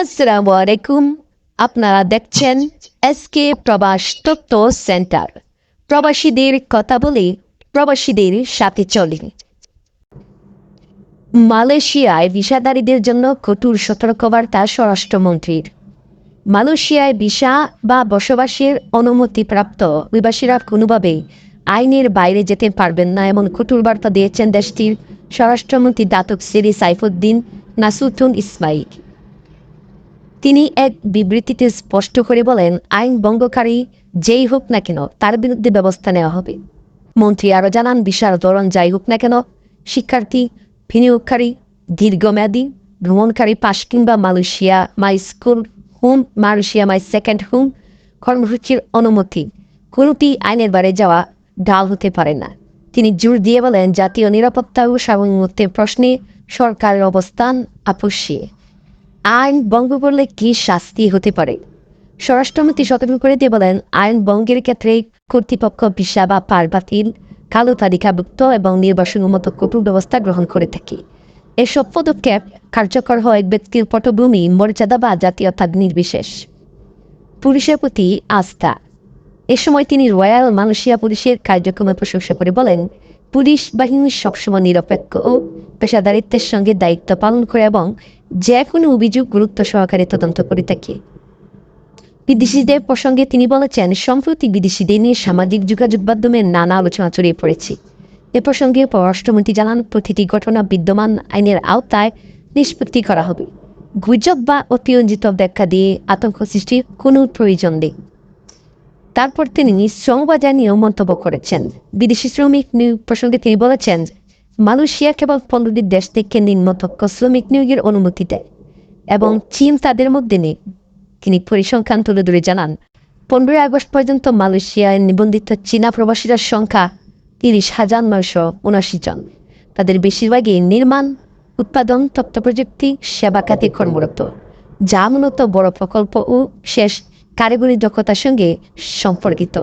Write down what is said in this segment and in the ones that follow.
আসসালামু আলাইকুম। আপনারা দেখছেন এসকে প্রবাস তত্ত্ব সেন্টার। প্রবাসীদের কথা বলে প্রবাসীদের সাথে চলে। মালয়েশিয়ায় ভিসাধারীদের জন্য কঠোর সতর্কবার্তা স্বরাষ্ট্রমন্ত্রীর। মালয়েশিয়ায় ভিসা বা বসবাসের অনুমতিপ্রাপ্ত অভিবাসীরা কোনোভাবেই আইনের বাইরে যেতে পারবেন না এমন কঠোর বার্তা দিয়েছেন দেশটির স্বরাষ্ট্রমন্ত্রী দাতক সিরি সাইফুদ্দিন নাসুতুন ইসমাইল। তিনি এক বিবৃতিতে স্পষ্ট করে বলেন, আইন ভঙ্গকারী, যেই হোক না কেন, তার বিরুদ্ধে ব্যবস্থা নেওয়া হবে। মন্ত্রী আরও জানান, বিশাল ধরন যাই হোক না কেন, শিক্ষার্থী, বিনিয়োগকারী, দীর্ঘমেয়াদী, ভ্রমণকারী পাশ কিংবা Malaysia, my school home, Malaysia my second home কর্মসূচির অনুমতি, কোনোটি আইনের বাইরে যাওয়া, ঢাল হতে পারে না। তিনি জোর দিয়ে বলেন, জাতীয় নিরাপত্তা ও সার্বভৌমত্বের প্রশ্নে সরকারের অবস্থান আপসীয় আইন ভঙ্গ করলে কি শাস্তি হতে পারে? স্বরাষ্ট্রমন্ত্রী সতর্ক করে দিয়ে বলেন, আইন ভঙ্গের ক্ষেত্রে কর্তৃপক্ষ ভিসা বা পার বাতিল কালো তালিকাভুক্ত এবং নির্বাসন মতো কঠোর ব্যবস্থা গ্রহণ করে থাকে। এসব পদক্ষেপ কার্যকর হয় ব্যক্তির পটভূমি, মর্যাদা বা জাতীয়তা নির্বিশেষ। পুলিশের প্রতি আস্থা। এ সময় তিনি রয়্যাল মালয়েশিয়া পুলিশের কার্যক্রমে প্রশংসা করে বলেন, পুলিশ বাহিনী সবসময় নিরপেক্ষ ও পেশাদারিত্বের সঙ্গে দায়িত্ব পালন করে এবং যে কোনো অভিযোগ গুরুত্ব সহকারে তদন্ত করে থাকে। বিদেশিদের প্রসঙ্গে তিনি বলেছেন, সম্প্রতি বিদেশিদের নিয়ে সামাজিক যোগাযোগ মাধ্যমে নানা আলোচনা ছড়িয়ে পড়েছে। এ প্রসঙ্গে পররাষ্ট্রমন্ত্রী জানান, প্রতিটি ঘটনা বিদ্যমান আইনের আওতায় নিষ্পত্তি করা হবে। গুজব বা অতিরঞ্জিত ব্যাখ্যা দিয়ে আতঙ্ক সৃষ্টির কোনো প্রয়োজন নেই। তারপর তিনি শ্রমবাজার নিয়েও মন্তব্য করেছেন। বিদেশি শ্রমিক নিয়োগ প্রসঙ্গে তিনি বলেছেন মালয়েশিয়া কেবল পনেরোটি দেশ থেকে নিম্নতক্ষ শ্রমিক নিয়োগের অনুমতি দেয় এবং চীন তাদের মধ্যে নেই। তিনি পরিসংখ্যান তুলে ধরে জানান, পনেরোই আগস্ট পর্যন্ত মালয়েশিয়ায় নিবন্ধিত চীনা প্রবাসীর সংখ্যা তিরিশ হাজার নয়শো উনআশি জন। তাদের বেশিরভাগই নির্মাণ, উৎপাদন, তথ্য প্রযুক্তি, সেবা খাতে কর্মরত, যা মূলত বড় প্রকল্প ও শেষ কারিগরি দক্ষতার সঙ্গে সম্পর্কিত।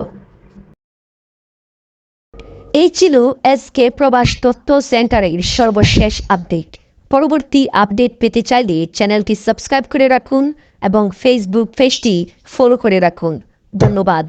এই ছিল এস কে প্রবাস তথ্য সেন্টারের সর্বশেষ আপডেট। পরবর্তী আপডেট পেতে চাইলে চ্যানেলটি সাবস্ক্রাইব করে রাখুন এবং ফেসবুক পেজটি ফলো করে রাখুন। ধন্যবাদ।